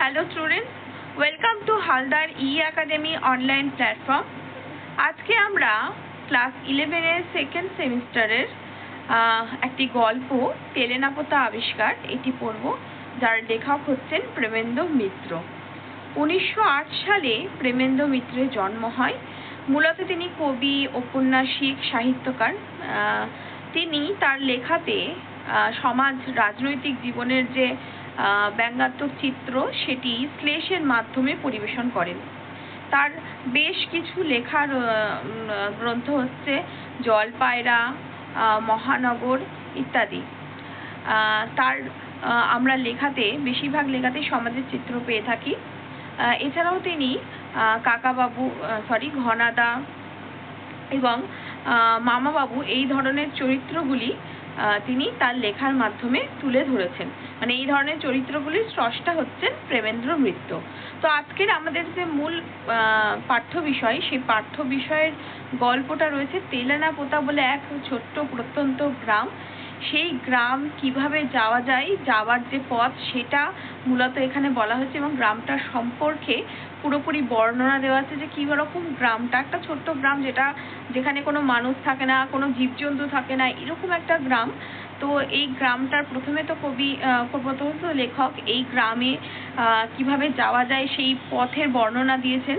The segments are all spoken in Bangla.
Hello students welcome to Haldar E academy online platform আজকে আমরা ক্লাস ইলেভেনের সেকেন্ড সেমিস্টারের একটি গল্প, তেলেনাপোতা আবিষ্কার, এটি পড়ব, যার লেখক হচ্ছেন প্রেমেন্দ্র মিত্র। উনিশশো আট সালে প্রেমেন্দ্র মিত্রের জন্ম হয়। মূলত তিনি কবি, ঔপন্যাসিক, সাহিত্যকার। তিনি তার লেখাতে সমাজ, রাজনৈতিক জীবনের যে ব্যঙ্গাত্মক চিত্র সেটি শ্লেষের মাধ্যমে পরিবেশন করেন। তার বেশ কিছু লেখার গ্রন্থ হচ্ছে জলপায়রা মহানগর ইত্যাদি। তার আমরা লেখাতে, বেশিরভাগ লেখাতে সমাজের চিত্র পেয়ে থাকি। এছাড়াও তিনি কাকাবাবু সরি ঘনাদা এবং মামাবাবু এই ধরনের চরিত্রগুলি তিনি তার লেখার মাধ্যমে তুলে ধরেছেন। মানে এই ধরনের চরিত্রগুলির স্রষ্টা হচ্ছেন প্রেমেন্দ্র মিত্র তো আজকের আমাদের যে মূল পাঠ্য বিষয়, সেই পাঠ্য বিষয়ের গল্পটা রয়েছে তেলানা পোতা বলে এক ছোট্ট প্রত্যন্ত গ্রাম। সেই গ্রাম কীভাবে যাওয়া যায়, যাওয়ার যে পথ সেটা মূলত এখানে বলা হয়েছে এবং গ্রামটার সম্পর্কে পুরোপুরি বর্ণনা দেওয়া আছে যে কি রকম গ্রামটা। একটা ছোট্ট গ্রাম যেটা যেখানে কোনো মানুষ থাকে না, কোনো জীবজন্তু থাকে না, এরকম একটা গ্রাম। তো এই গ্রামটার প্রথমে তো কবি প্রথমত লেখক। এই গ্রামে কীভাবে যাওয়া যায় সেই পথের বর্ণনা দিয়েছেন।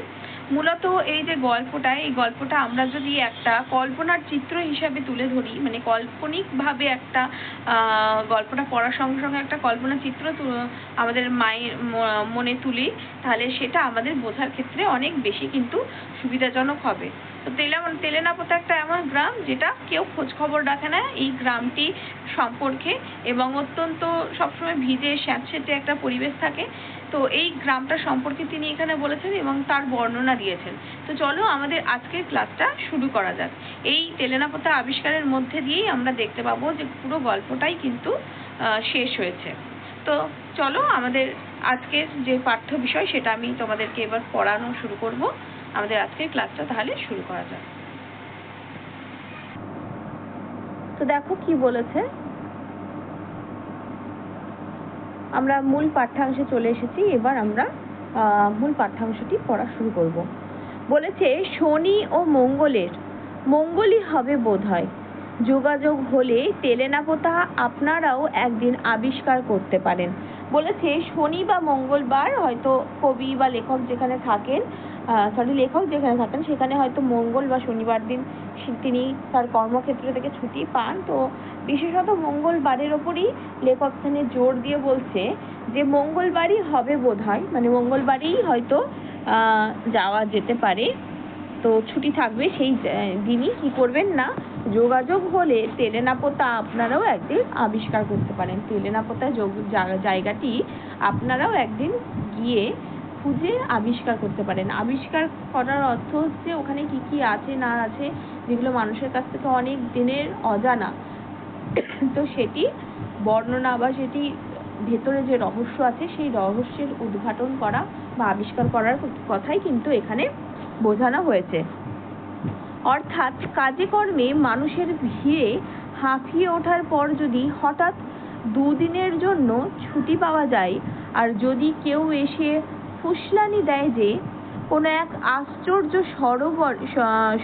মূলত এই যে গল্পটা, এই গল্পটা আমরা যদি একটা কল্পনার চিত্র হিসাবে তুলে ধরি মানে কাল্পনিকভাবে একটা গল্পটা পড়ার সঙ্গে সঙ্গে একটা কল্পনা চিত্র আমাদের মায়ের মনে তুলি, তাহলে সেটা আমাদের বোঝার ক্ষেত্রে অনেক বেশি কিন্তু সুবিধাজনক হবে। তো তেলা তেলেনাপোতা একটা এমন গ্রাম যেটা কেউ খোঁজ খবর রাখে না। এই গ্রামটি সম্পর্কে এবং অত্যন্ত সবসময় ভিজে স্যাঁতসেঁতে একটা পরিবেশ থাকে। তো এই গ্রামটা সম্পর্কে তিনি এখানে বলেছেন এবং তার বর্ণনা দিয়েছেন। তো চলো আমাদের আজকের ক্লাসটা শুরু করা যাক। এই তেলেনাপোতা আবিষ্কারের মধ্যে দিয়েই আমরা দেখতে পাবো যে পুরো গল্পটাই কিন্তু শেষ হয়েছে। তো চলো আমাদের আজকের যে পাঠ্য বিষয় সেটা আমি তোমাদেরকে এবার পড়ানো শুরু করব। আমাদের আজকের ক্লাসটা তাহলে শুরু করা যাক। তো দেখো কি বলেছে। আমরা মূল পাঠ্যাংশে চলে এসেছি, এবার আমরা মূল পাঠ্যাংশটি পড়া শুরু করব। বলেছে, শনি ও মঙ্গলের, মঙ্গলই হবে বোধহয়। যোগাযোগ হলে তেলেনাপোতা আপনারাও একদিন আবিষ্কার করতে পারেন। বলেছে, শনি বা মঙ্গলবার হয়তো কবি বা লেখক যেখানে থাকেন সরি লেখক যেখানে থাকেন সেখানে হয়তো মঙ্গল বা শনিবার দিন তিনি তার কর্মক্ষেত্র থেকে ছুটি পান। তো বিশেষত মঙ্গলবারের ওপরই লেখক এখানে জোর দিয়ে বলছে যে, মঙ্গলবারই হবে বোধহয়। মানে মঙ্গলবারই হয়তো যাওয়া যেতে পারে। তো ছুটি থাকবে সেই দিনই। কি করবেন না? যোগাযোগ হলে তেলেনাপোতা আপনারাও একদিন আবিষ্কার করতে পারেন। তেলেনাপোতা যোগ- জায়গাটি আপনারাও একদিন গিয়ে খুঁজে আবিষ্কার করতে পারেন। আবিষ্কার করার অর্থ হচ্ছে ওখানে কি কি আছে, না আছে, যেগুলো মানুষের কাছ থেকে অনেক দিনের অজানা। তো সেটি বর্ণনা বা সেটি ভেতরে যে রহস্য আছে, সেই রহস্যের উদ্ঘাটন করা বা আবিষ্কার করার কথাই কিন্তু এখানে বোঝানো হয়েছে। অর্থাৎ কাজে কর্মে মানুষের ভিড়ে হাঁফিয়ে ওঠার পর যদি হঠাৎ দুদিনের জন্য ছুটি পাওয়া যায়, আর যদি কেউ এসে ফুসলানি দেয় যে, কোনো এক আশ্চর্য সরোবর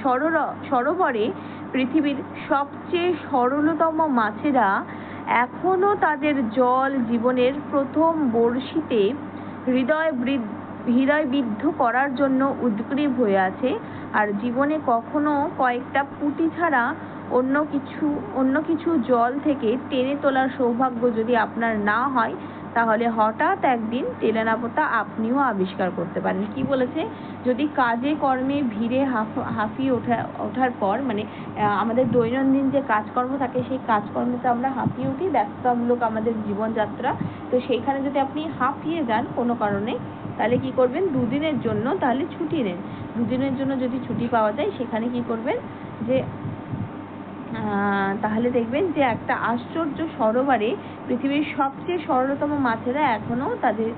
সরোর- সরোবরে পৃথিবীর সবচেয়ে সরলতম মাছেরা এখনও তাদের জল জীবনের প্রথম বড়শিতে হৃদয় বৃদ্ধ, হৃদয় বিদ্ধ করার জন্য উদ্গ্রীব হয়ে আছে। আর জীবনে কখনো কয়েকটা পুঁটি ছাড়া অন্য কিছু অন্য কিছু জল থেকে টেনে তোলার সৌভাগ্য যদি আপনার না হয় তাহলে হঠাৎ একদিন তেলেনাপোতা আপনিও আবিষ্কার করতে পারেন। কি বলেছে? যদি কাজে কর্মে ভিড়ে হাফ, হাঁফিয়ে ওঠা, ওঠার পর মানে আমাদের দৈনন্দিন যে কাজকর্ম থাকে, সেই কাজকর্মতে আমরা হাঁপিয়ে উঠি, ব্যস্ততামূলক আমাদের জীবনযাত্রা। তো সেইখানে যদি আপনি হাঁপিয়ে যান কোনো কারণে, তাহলে কি করবেন? দুদিনের জন্য তাহলে ছুটি নেন। দুদিনের জন্য যদি ছুটি পাওয়া যায়, সেখানে কি করবেন? যে তাহলে দেখবেন যে একটা আশ্চর্য সরোবরে পৃথিবীর সবচেয়ে সরলতম মাছেরা এখনও তাদের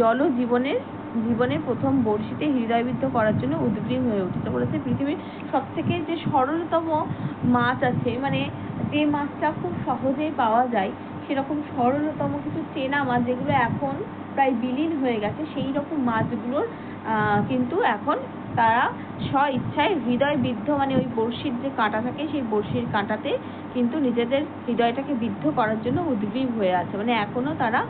জল জীবনের জীবনের প্রথম বড়শিতে হৃদয়বিদ্ধ করার জন্য উদ্গ্রীব হয়ে উঠেছে। বলেছে পৃথিবীর সব থেকে যে সরলতম মাছ আছে মানে যে মাছটা খুব সহজেই পাওয়া যায়, সেরকম সরলতম কিছু চেনা মাছ যেগুলো এখন প্রায় বিলীন হয়ে গেছে সেই রকম মাছগুলোর কিন্তু এখন তারা স্ব ইচ্ছায় হৃদয় বিদ্ধ মানে ওই বড়শির যে কাঁটা থাকে, সেই বড়শির কাঁটাতে কিন্তু নিজেদের হৃদয়টাকে বিদ্ধ করার জন্য উদ্গ্রীব হয়ে আছে। মানে এখনও তারা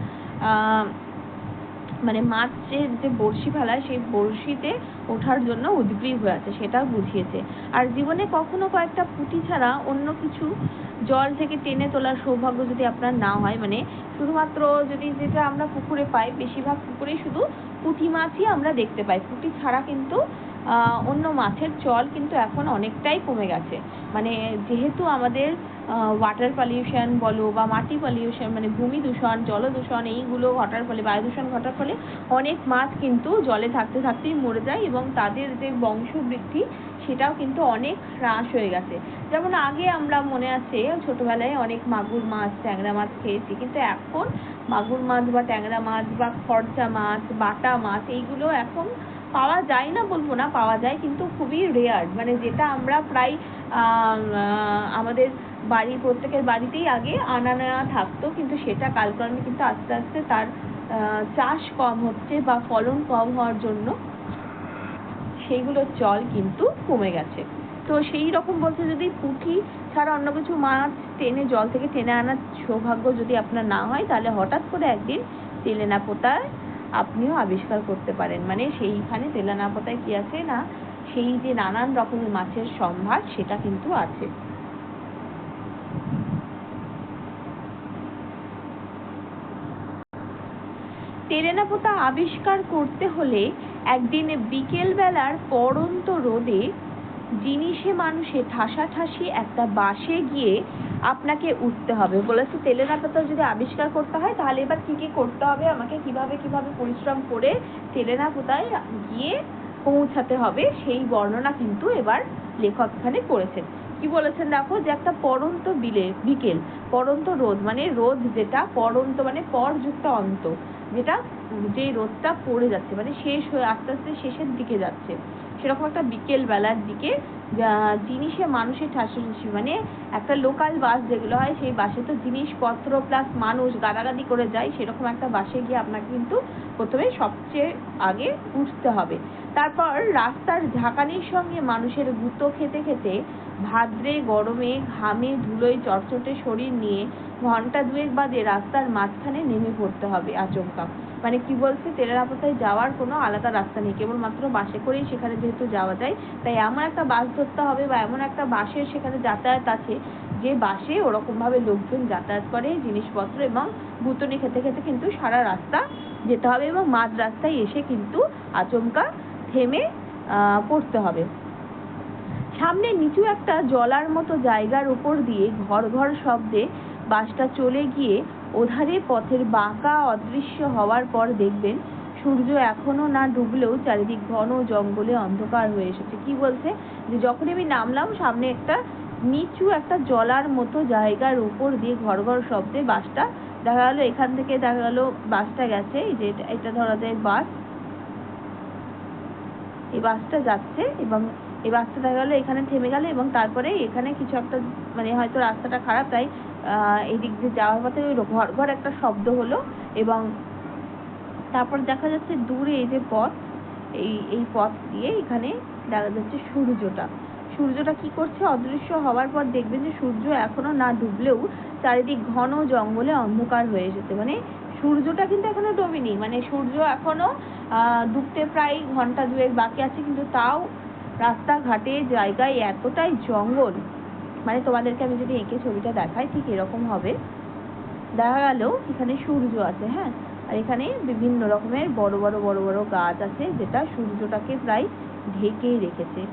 মানে মাছের যে বড়শি ফেলায়, সেই বড়শিতে ওঠার জন্য উদ্গ্রীব হয়ে আছে, সেটা বুঝিয়েছে। আর জীবনে কখনো কয়েকটা পুঁটি ছাড়া অন্য কিছু জল থেকে টেনে তোলার সৌভাগ্য যদি আপনার না হয় মানে শুধুমাত্র যদি যেটা আমরা পুকুরে পাই, বেশিরভাগ পুকুরেই শুধু পুঁটি মাছই আমরা দেখতে পাই। পুঁটি ছাড়া কিন্তু অন্য মাছের চল কিন্তু এখন অনেকটাই কমে গেছে। মানে যেহেতু আমাদের ওয়াটার পলিউশন বলো বা মাটি পলিউশন মানে ভূমি দূষণ, জল দূষণ, এইগুলো ঘটার ফলে, বায়ু দূষণ ঘটার ফলে অনেক মাছ কিন্তু জলে থাকতে থাকতেই মরে যায় এবং তাদের যে বংশবৃদ্ধি সেটাও কিন্তু অনেক হ্রাস হয়ে গেছে। যেমন আগে আমরা মনে আছে, ছোটবেলায় অনেক মাগুর মাছ, ট্যাংরা মাছ খেয়েছি, কিন্তু এখন মাগুর মাছ বা ট্যাংরা মাছ বা খরচা মাছ, বাটা মাছ, এইগুলো এখন পাওয়া যায় না বলব না, পাওয়া যায় কিন্তু খুবই রেয়ার মানে যেটা আমরা প্রায় আমাদের বাড়ির প্রত্যেকের বাড়িতেই আগে আনা নেওয়া থাকতো, কিন্তু সেটা কালক্রমে কিন্তু আস্তে আস্তে তার চাষ কম হচ্ছে বা ফলন কম হওয়ার জন্য সেইগুলোর চল কিন্তু কমে গেছে। তো সেই রকম বলতে যদি পুঁটি ছাড়া অন্য কিছু মাছ টেনে, জল থেকে টেনে আনার সৌভাগ্য যদি আপনার না হয়, তাহলে হঠাৎ করে একদিন তেলেনা পোতায় আপনিও আবিষ্কার করতে পারেন। মানে সেইখানে তেলেনা কি আছে না, সেই যে নানান রকমের মাছের সম্ভার, সেটা কিন্তু আছে। তেলেনা পোতা আবিষ্কার করতে হলে একদিন বিকেল বেলার পড়ন্ত রোদে জিনিসে মানুষে ঠাসাঠাসি একটা বাসে গিয়ে আপনাকে উঠতে হবে। বলেছে তেলেনা পাতা যদি আবিষ্কার করতে হয়, তাহলে এবার কি কি করতে হবে? আমাকে কীভাবে কীভাবে পরিশ্রম করে তেলেনা পোতায় গিয়ে পৌঁছাতে হবে? সেই বর্ণনা কিন্তু এবার লেখক এখানে করেছেন। কি বলেছেন দেখো, যে একটা পড়ন্ত বিলে, বিকেল পড়ন্ত রোদ মানে রোদ যেটা পড়ন্ত মানে পর যুক্ত অন্ত, যেটা যে রোদটা পড়ে যাচ্ছে মানে শেষ হয়ে, আস্তে আস্তে শেষের দিকে যাচ্ছে। সেরকম একটা বিকেল বেলার দিকে জিনিসে মানুষের ঠাসাঠাসি মানে একটা লোকাল বাস যেগুলো হয়, সেই বাসে তো জিনিসপত্র প্লাস মানুষ গাদাগাদি করে যায়, সেরকম একটা বাসে গিয়ে আপনাকে কিন্তু প্রথমে সবচেয়ে আগে উঠতে হবে। তারপর রাস্তার ঝাঁকানির সঙ্গে মানুষের গুঁতো খেতে খেতে ভাদ্রে, গরমে ঘামে, ধুলোয় চটচটে শরীর নিয়ে ঘণ্টা দুয়েক বাদে রাস্তার মাঝখানে নেমে পড়তে হবে আচমকা। মানে কি বলছে, তেলেরাপথায় যাওয়ার কোনো আলাদা রাস্তা নেই। কেবলমাত্র বাসে করেই সেখানে যেহেতু যাওয়া যায়, তাই এমন একটা বাস ধরতে হবে বা এমন একটা বাসের সেখানে যাতায়াত আছে যে বাসে ওরকম ভাবে লোকজন যাতায়াত করে, জিনিসপত্র এবং গুতনি খেতে খেতে কিন্তু সারা রাস্তা যেতে হবে এবং মাঝ রাস্তায় এসে কিন্তু আচমকা থেমে পড়তে হবে। সামনে নিচু একটা জলার মতো জায়গার উপর দিয়ে ঘর ঘর শব্দে বাসটা চলে গিয়ে ওধারে পথের বাঁকা অদৃশ্য হওয়ার পর দেখবেন সূর্য এখনও না ডুবলেও চারিদিক ঘন জঙ্গলে অন্ধকার হয়ে এসেছে। কি বলছে? যে যখন আমি নামলাম, সামনে একটা নিচু একটা জলার মতো জায়গার উপর দিয়ে ঘর ঘর শব্দে বাসটা দেখা গেলো, এখান থেকে দেখা গেল বাসটা গেছে। এই যে এটা- এটা ধরা যায় বাস। এই বাসটা যাচ্ছে এবং এই বাসটা দেখা গেলো, এখানে থেমে গেল এবং তারপরে এখানে কিছু একটা মানে হয়তো রাস্তাটা খারাপ, তাই এদিক দিয়ে যাওয়ার পথে ওই ঘর ঘর একটা শব্দ হলো এবং তারপর দেখা যাচ্ছে দূরে এই যে পথ, এই এই পথ দিয়ে এখানে দেখা যাচ্ছে সূর্যটা। সূর্যটা কি করছে? অদৃশ্য হওয়ার পর দেখবেন যে সূর্য এখনও না ডুবলেও চারিদিক ঘন জঙ্গলে অন্ধকার হয়ে এসেছে। মানে সূর্যটা কিন্তু এখনও ডোবেনি মানে সূর্য এখনও ডুবতে প্রায় ঘণ্টা দুয়েক বাকি আছে, কিন্তু তাও রাস্তাঘাটে জায়গায় এতটাই জঙ্গল। মানে তোমাদেরকে আমি যদি এঁকে ছবিটা দেখাই, ঠিক এরকম হবে। দেখা গেল এখানে সূর্য আছে হ্যাঁ? আর এখানে বিভিন্ন রকমের বড় বড় বড় বড় গাছ আছে, যেটা সূর্যটাকে প্রায় ঢেকেই রেখেছে।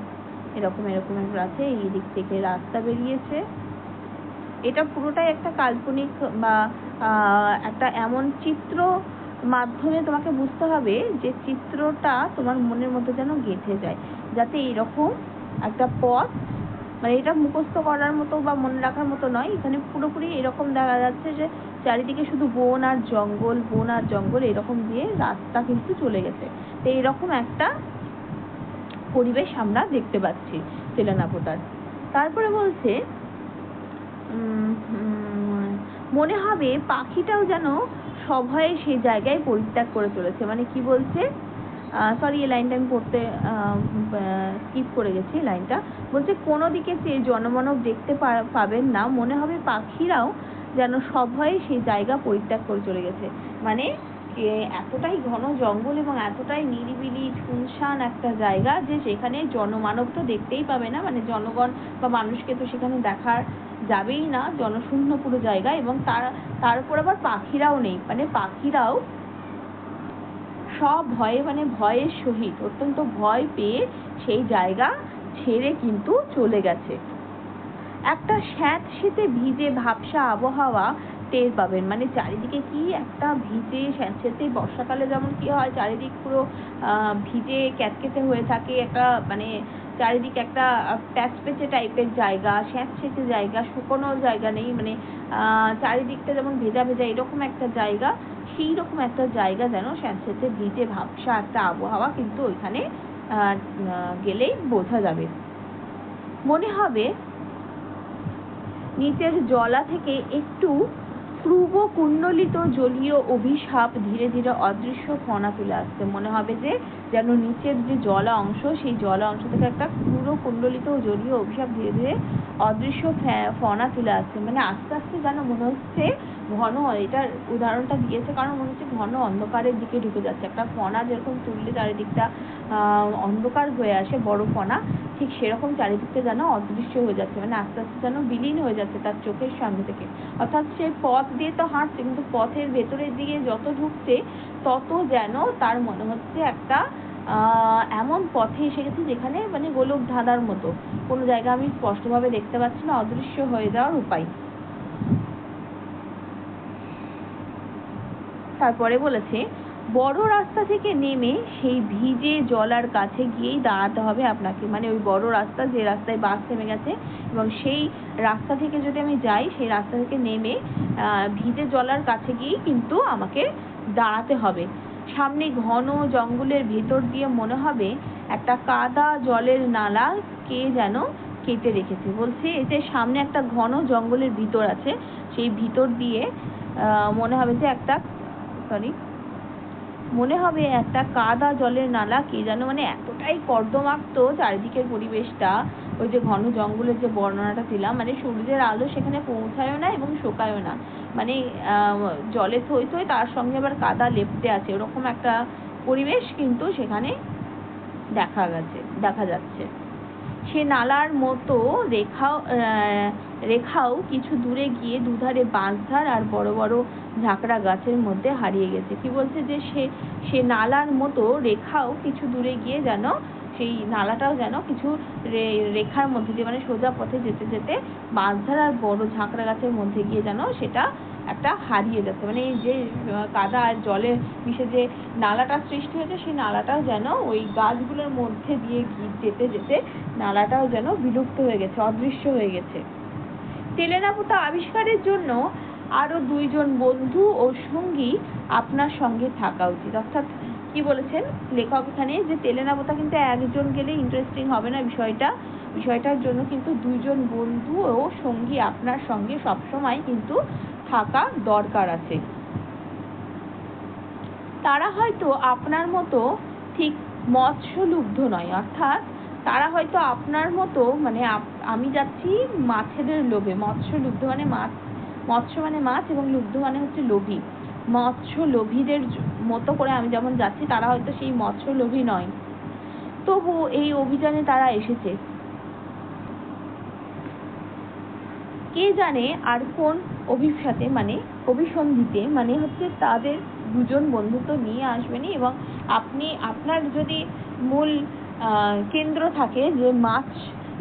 এরকম এরকম আছে এই দিক থেকে রাস্তা বেরিয়েছে। এটা পুরোটাই একটা কাল্পনিক বা একটা এমন চিত্র মাধ্যমে তোমাকে বুঝতে হবে যে চিত্রটা তোমার মনের মধ্যে যেন গেঁথে যায়। যাতে এরকম একটা পথ মানে এটা মুখস্থ করার মতো বা মনে রাখার মতো নয়। এখানে পুরোপুরি এরকম দেখা যাচ্ছে যে, চারিদিকে শুধু বন আর জঙ্গল, বন আর জঙ্গল এরকম দিয়ে রাস্তা কিন্তু চলে গেছে। তো এরকম একটা পরিবেশ আমরা দেখতে পাচ্ছি তেলেনাপোতার। তারপরে বলছে মনে হবে পাখিটাও যেন সভয়ে সেই জায়গায় পরিত্যাগ করে চলেছে। মানে কি বলছে? সরি এই লাইনটা আমি পড়তে স্কিপ করে গেছি লাইনটা বলছে, কোনো দিকে চেয়ে জনমানব দেখতে পাবেন না। মনে হবে পাখিরাও যেন সভয়ে সেই জায়গা পরিত্যাগ করে চলে গেছে। মানে এতটাই ঘন জঙ্গল এবং এতটাই নিরিবিলি, শুনশান একটা জায়গা যে সেখানে জনমানব তো দেখতেই পাবে না। মানে জনগণ বা মানুষকে তো সেখানে দেখার যাবেই না। জনশূন্য পুরো জায়গা এবং তার তার উপর আবার পাখিরাও নেই। মানে পাখিরাও সব ভয়ে মানে ভয়ের সহিত, অত্যন্ত ভয় পেয়ে সেই জায়গা ছেড়ে কিন্তু চলে গেছে। একটা স্যাঁত শীতে ভিজে ভাবসা আবহাওয়া টের পাবেন। মানে চারিদিকে কি একটা ভিজে স্যাঁতসেঁতে বর্ষাকালে যেমন কি হয়, চারিদিক পুরো ভিজে ক্যাতকেতে হয়ে থাকে, একটা মানে চারিদিকে একটা প্যাচপেচে টাইপের জায়গা স্যাঁতসেঁতে জায়গা শুকনো জায়গা নেই। মানে চারিদিকটা যেমন ভেজা ভেজা, এরকম একটা জায়গা সেই রকম একটা জায়গা যেন স্যাঁতসেঁতে ভিজে ভাবসা একটা আবহাওয়া কিন্তু ওইখানে গেলেই বোঝা যাবে। মনে হবে নিচের জলা থেকে একটু পূর্ব কুণ্ডলিত জলীয় অভিশাপ ধীরে ধীরে অদৃশ্য ফনা তুলে আসছে। মনে হবে যে, যেন নিচের যে জলা অংশ, সেই জলা অংশ থেকে একটা পুরো কুণ্ডলিত জলীয় অভিশাপ ধীরে ধীরে অদৃশ্য ফনা তুলে আসছে। মানে আস্তে আস্তে যেন মনে হচ্ছে ঘন, এটার উদাহরণটা দিয়েছে কারণ মনে হচ্ছে ঘন অন্ধকারের দিকে ঢুকে যাচ্ছে। একটা ফনা যেরকম তুললে চারিদিকটা অন্ধকার হয়ে আসে, বড় ফনা, ঠিক সেরকম চারিদিকটা যেন অদৃশ্য হয়ে যাচ্ছে মানে আস্তে আস্তে যেন বিলীন হয়ে যাচ্ছে তার চোখের সামনে থেকে। অর্থাৎ সে পথ দিয়ে তো হাঁটছে, কিন্তু পথের ভেতরের দিকে যত ঢুকছে, তত যেন তার মনে হচ্ছে একটা এমন পথে এসে গেছে যেখানে মানে গোলক ধাঁধার মতো। কোনো জায়গা আমি স্পষ্টভাবে দেখতে পাচ্ছি না, অদৃশ্য হয়ে যাওয়ার উপায়। তারপরে বলেছে, বড় রাস্তা থেকে নেমে সেই ভিজে জলার কাছে গিয়েই দাঁড়াতে হবে আপনাকে। মানে ওই বড় রাস্তা যে রাস্তায় বাস থেমে গেছে এবং সেই রাস্তা থেকে যদি আমি যাই, সেই রাস্তা থেকে নেমে ভিজে জলার কাছে গিয়েই কিন্তু আমাকে দাঁড়াতে হবে। সামনে ঘন জঙ্গলের ভেতর দিয়ে মনে হবে একটা কাদা জলের নালা কে যেন কেটে রেখেছে। বলছে যে সামনে একটা ঘন জঙ্গলের ভিতর আছে, সেই ভিতর দিয়ে মনে হবে যে একটা সরি। মনে হবে একটা কাদা জলের নালা, কে যেন মানে এতটাই কর্দমাক্ত চারিদিকের পরিবেশটা, ওই যে ঘন জঙ্গলের যে বর্ণনাটা দিলাম মানে সূর্যের আলো সেখানে পৌঁছায়ও না এবং শোকায়ও না। মানে জলে থই থই তার সঙ্গে আবার কাদা লেপটে আছে, ওরকম একটা পরিবেশ কিন্তু সেখানে দেখা গেছে, দেখা যাচ্ছে। সে নালার মতো রেখাও রেখাও কিছু দূরে গিয়ে দুধারে বাঁশঝাড় আর বড় বড় ঝাঁকড়া গাছের মধ্যে হারিয়ে গেছে। কি বলছে যে সে সে নালার মতো রেখাও কিছু দূরে গিয়ে যেন, সেই নালাটাও যেন কিছু রেখার মধ্যে দিয়ে মানে সোজা পথে যেতে যেতে বাঁশঝাড় আর বড় ঝাঁকড়া গাছের মধ্যে গিয়ে যেন সেটা একটা হারিয়ে যাচ্ছে। মানে এই যে কাদা আর জলে মিশে যে নালাটা সৃষ্টি হয়েছে, সেই নালাটাও যেন ওই গাছগুলোর মধ্যে দিয়ে যেতে যেতে নালাটাও যেন বিলুপ্ত হয়ে গেছে, অদৃশ্য হয়ে গেছে। তেলেনাপুতা আবিষ্কারের জন্য আরও দুইজন বন্ধু ও সঙ্গী আপনার সঙ্গে থাকা উচিত। অর্থাৎ কি বলেছেন? লেখক এখানে যে তেলেনাপোতা কিন্তু একজন গেলে ইন্টারেস্টিং হবে না বিষয়টা। বিষয়টার জন্য কিন্তু দুইজন বন্ধু ও সঙ্গী আপনার সঙ্গে সবসময় কিন্তু থাকা দরকার আছে। তারা হয়তো আপনার মতো ঠিক মৎস্যলুব্ধ নয়, অর্থাৎ তারা হয়তো আপনার মতো মানে আমি যাচ্ছি মাছেদের লোভে। মৎস্যলুব্ধ মানে মাছ, মৎস্য মানে মাছ এবং লুব্ধ মানে হচ্ছে লোভী। মৎস্য লোভীদের মতো করে আমি যেমন যাচ্ছি, তারা হয়তো সেই মৎস্য লোভী নয়। তবু এই অভিযানে তারা এসেছে। কে জানে আর কোন অভিসাতে মানে অভিসন্ধিতে মানে হচ্ছে তাদের দুজন বন্ধুত্ব নিয়ে আসবেনই এবং আপনি, আপনার যদি মূল কেন্দ্র থাকে যে মাছ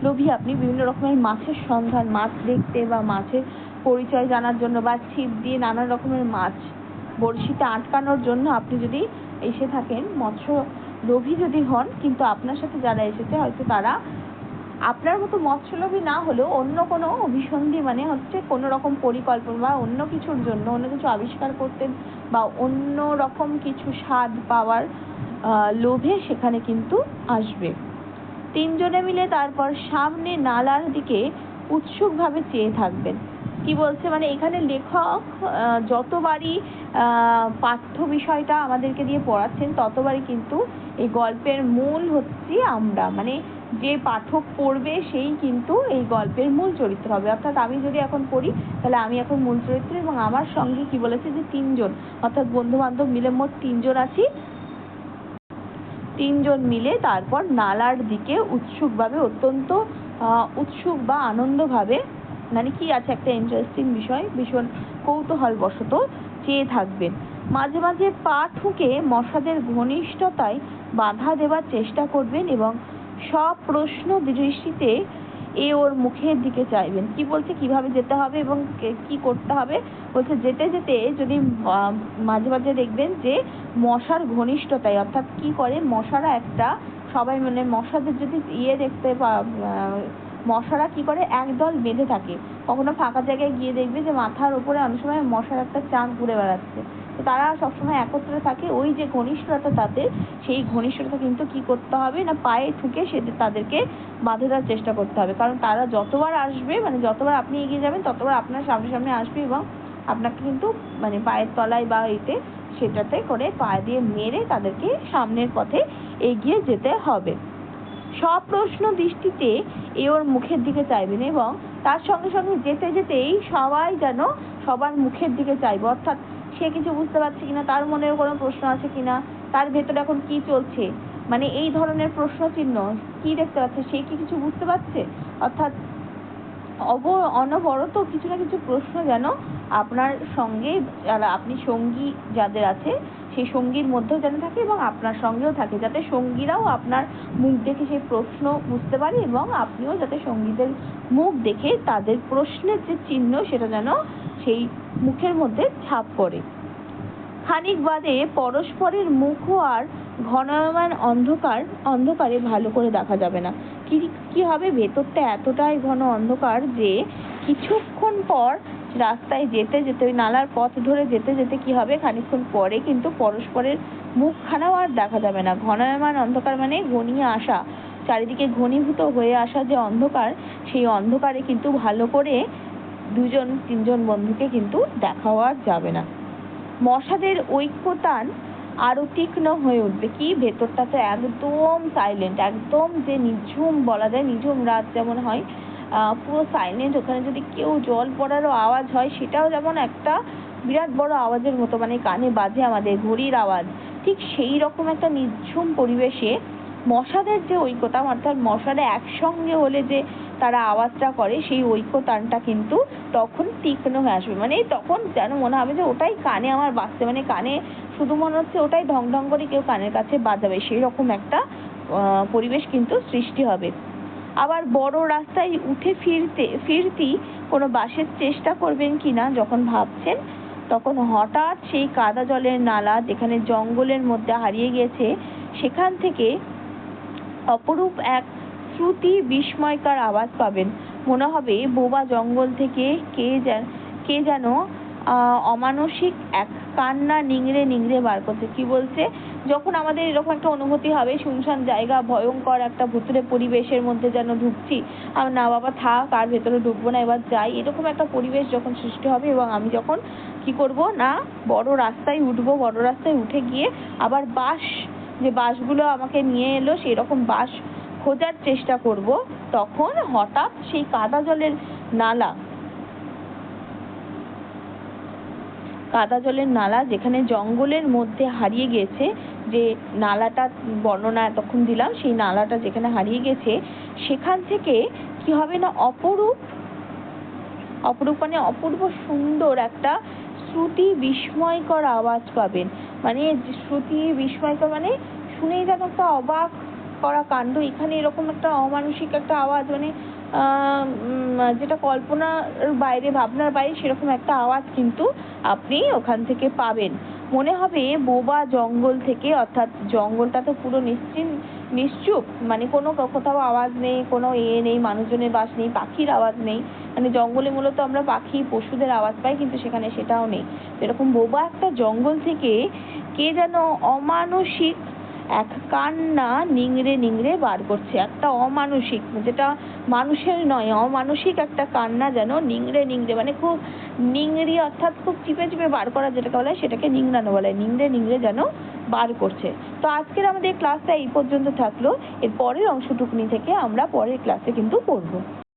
লোভী, আপনি বিভিন্ন রকমের মাছের সন্ধান, মাছ দেখতে বা মাছের পরিচয় জানার জন্য বা ছিপ দিয়ে নানা রকমের মাছ বড়শিতে আটকানোর জন্য আপনি যদি এসে থাকেন, মৎস্য লোভী যদি হন, কিন্তু আপনার সাথে যারা এসেছে, হয়তো তারা আপনার মতো মৎস্যলোভী না হলেও অন্য কোনো অভিসন্ধি মানে হচ্ছে কোনো রকম পরিকল্পনা বা অন্য কিছুর জন্য, অন্য কিছু আবিষ্কার করতে বা অন্য রকম কিছু স্বাদ পাওয়ার লোভে সেখানে কিন্তু আসবে। তিনজনে মিলে তারপর সামনে নালার দিকে উৎসুকভাবে চেয়ে থাকবেন। কি বলছে? মানে এখানে লেখক যতবারই পাঠ্য বিষয়টা আমাদেরকে দিয়ে পড়াচ্ছেন, ততবারই কিন্তু এই গল্পের মূল হচ্ছে আমরা। মানে যে পাঠক পড়বে সেই কিন্তু এই গল্পের মূল চরিত্র হবে। অর্থাৎ আমি যদি এখন পড়ি, তাহলে আমি এখন মূল চরিত্র এবং আমার সঙ্গে কি বলেছে যে তিনজন, অর্থাৎ বন্ধু বান্ধব মিলে মোট তিনজন আছি। তিনজন মিলে তারপর নালার দিকে উৎসুকভাবে অত্যন্ত উৎসুক বা আনন্দভাবে মানে কি আছে একটা ইন্টারেস্টিং বিষয়, ভীষণ কৌতূহলবশত চেয়ে থাকবেন। মাঝে মাঝে পা ঠুকে মশাদের ঘনিষ্ঠতায় বাধা দেওয়ার চেষ্টা করবেন এবং সব প্রশ্ন দৃষ্টিতে এ ওর মুখের দিকে চাইবেন। কি বলছে, কীভাবে যেতে হবে এবং কে- করতে হবে? বলছে, যেতে যেতে যদি মাঝে মাঝে দেখবেন যে মশার ঘনিষ্ঠতায়, অর্থাৎ কি করে? মশারা একটা, সবাই মানে মশাদের যদি ইয়ে দেখতে মশারা কি করে? একদল বেঁধে থাকে। কখনো ফাঁকা জায়গায় গিয়ে দেখবে যে মাথার ওপরে অনেক সময় মশার একটা চাঁদ ঘুরে বেড়াচ্ছে। তো তারা সবসময় একত্রে থাকে। ওই যে ঘনিষ্ঠতা তাদের, সেই ঘনিষ্ঠতা কিন্তু কি করতে হবে না পায়ে ঠুকে সে তাদেরকে বাঁধে দেওয়ার চেষ্টা করতে হবে। কারণ তারা যতবার আসবে মানে যতবার আপনি এগিয়ে যাবেন, ততবার আপনার সামনে সামনে আসবে এবং আপনাকে কিন্তু মানে পায়ের তলায় বা এতে সেটাতে করে পা দিয়ে মেরে তাদেরকে সামনের পথে এগিয়ে যেতে হবে। সপ্রশ্ন দৃষ্টিতে এ ওর মুখের দিকে চাইবেন এবং তার সঙ্গে সঙ্গে যেতে যেতেই সবাই যেন সবার মুখের দিকে চাইবে। অর্থাৎ সে কিছু বুঝতে পারছে কিনা, তার মনের কোনো প্রশ্ন আছে কিনা, তার ভেতরে এখন কি চলছে? মানে এই ধরনের প্রশ্ন চিহ্ন কি দেখতে পাচ্ছে? সে কি কিছু বুঝতে পারছে? অর্থাৎ অব, অনবরত কিছু না কিছু প্রশ্ন যেন আপনার সঙ্গে যারা, আপনি সঙ্গী যাদের আছে, সেই সঙ্গীর মধ্যেও যেন থাকে এবং আপনার সঙ্গেও থাকে, যাতে সঙ্গীরাও আপনার মুখ দেখে সেই প্রশ্ন বুঝতে পারে এবং আপনিও যাতে সঙ্গীদের মুখ দেখে তাদের প্রশ্নের যে চিহ্ন, সেটা যেন সেই মুখের মধ্যে ছাপ পড়ে। খানিক বাদে পরস্পরের মুখও আর ঘনমান অন্ধকার, অন্ধকারে ভালো করে দেখা যাবে না। কি কি হবে? ভেতরটা এতটাই ঘন অন্ধকার যে কিছুক্ষণ পর রাস্তায় যেতে যেতে, ওই নালার পথ ধরে যেতে যেতে কি হবে? খানিকক্ষণ পরে কিন্তু পরস্পরের মুখখানাও আর দেখা যাবে না। ঘনায়মান অন্ধকার মানে ঘনিয়ে আসা। চারিদিকে ঘনীভূত হয়ে আসা যে অন্ধকার, সেই অন্ধকারে কিন্তু ভালো করে দুজন, তিনজন বন্ধুকে কিন্তু দেখাও আর যাবে না। মশাদের ঐক্যতান আরও তীক্ষ্ণ হয়ে উঠবে। কি? ভেতরটা তো একদম সাইলেন্ট একদম যে নিঝুম বলা যায়, নিঝুম রাত যেমন হয় পুরো সাইলেন্ট ওখানে যদি কেউ জল পড়ারও আওয়াজ হয়, সেটাও যেমন একটা বিরাট বড় আওয়াজের মতো মানে কানে বাজে আমাদের, ঘড়ির আওয়াজ। ঠিক সেই রকম একটা নিঝুম পরিবেশে মশাদের যে ঐক্যতান, অর্থাৎ মশারা একসঙ্গে হলে যে তারা আওয়াজটা করে, সেই ঐক্যতানটা কিন্তু তখন তীক্ষ্ণ হয়ে আসবে। মানে তখন যেন মনে হবে যে ওটাই কানে আমার বাজছে মানে কানে শুধু মনে হচ্ছে ওটাই ঢং ঢং করে কেউ কানের কাছে বাজাবে। সেই রকম একটা পরিবেশ কিন্তু সৃষ্টি হবে। আবার বড় রাস্তায় উঠে ফিরতে, ফিরতি কোনো বাসের চেষ্টা করবেন কিনা যখন ভাবছেন, তখন হঠাৎ সেই কাদা জলের নালা যেখানে জঙ্গলের মধ্যে হারিয়ে গেছে, সেখান থেকে অপরূপ এক শ্রুতি বিস্ময়কর আওয়াজ পাবেন। মনে হবে বোবা জঙ্গল থেকে কে যেন কে যেন অমানসিক এক কান্না নিংড়ে নিংড়ে বার করছে। কি বলছে? যখন আমাদের এরকম একটা অনুভূতি হবে, শুনশান জায়গা, ভয়ঙ্কর একটা ভুতুরে পরিবেশের মধ্যে যেন ঢুকছি, আর না বাবা থাক, আর ভেতরে ঢুকবো না, এবার যাই। এরকম একটা পরিবেশ যখন সৃষ্টি হবে, এবং আমি যখন কি করব? না, বড় রাস্তায় উঠবো। বড় রাস্তায় উঠে গিয়ে আবার বাস যে বাসগুলো আমাকে নিয়ে এলো সেই রকম বাস খোঁজার চেষ্টা করব, তখন হঠাৎ সেই কাদা জলের নালা, কাদা জলের নালা যেখানে জঙ্গলের মধ্যে হারিয়ে গেছে, যে নালাটা বর্ণনা এতক্ষণ দিলাম, সেই নালাটা যেখানে হারিয়ে গেছে, সেখান থেকে কি হবে না অপরূপ অপরূপ মানে অপূর্ব সুন্দর একটা শ্রুতি বিস্ময়কর আওয়াজ পাবেন। মানে শ্রুতি বিস্ময়কর মানে শুনেই যেন একটা অবাক করা কাণ্ড, এখানে এরকম একটা অমানসিক একটা আওয়াজ মানে যেটা কল্পনার বাইরে, ভাবনার বাইরে সেরকম একটা আওয়াজ কিন্তু আপনি ওখান থেকে পাবেন। মনে হবে বোবা জঙ্গল থেকে, অর্থাৎ জঙ্গলটা তো পুরো নিশ্চিন্ত নিশ্চুপ মানে কোনো কোথাও আওয়াজ নেই, কোনো এ নেই, মানুষজনের বাস নেই, পাখির আওয়াজ নেই। মানে জঙ্গলে মূলত আমরা পাখি, পশুদের আওয়াজ পাই, কিন্তু সেখানে সেটাও নেই। এরকম বোবা একটা জঙ্গল থেকে কে যেন অমানসিক এক কান্না নিংড়ে নিংড়ে বার করছে, একটা অমানসিক, যেটা মানুষের নয়, অমানসিক একটা কান্না যেন নিংড়ে নিংড়ে মানে খুব নিংড়ি অর্থাৎ খুব চিপে চিপে বার করা যেটাকে বলে, সেটাকে নিংড়ানো বলে, নিংড়ে নিংড়ে যেন বার করছে। তো আজকের আমাদের ক্লাসটা এই পর্যন্ত থাকল এর পরের অংশটুকুনি থেকে আমরা পরের ক্লাসে কিন্তু পড়ব।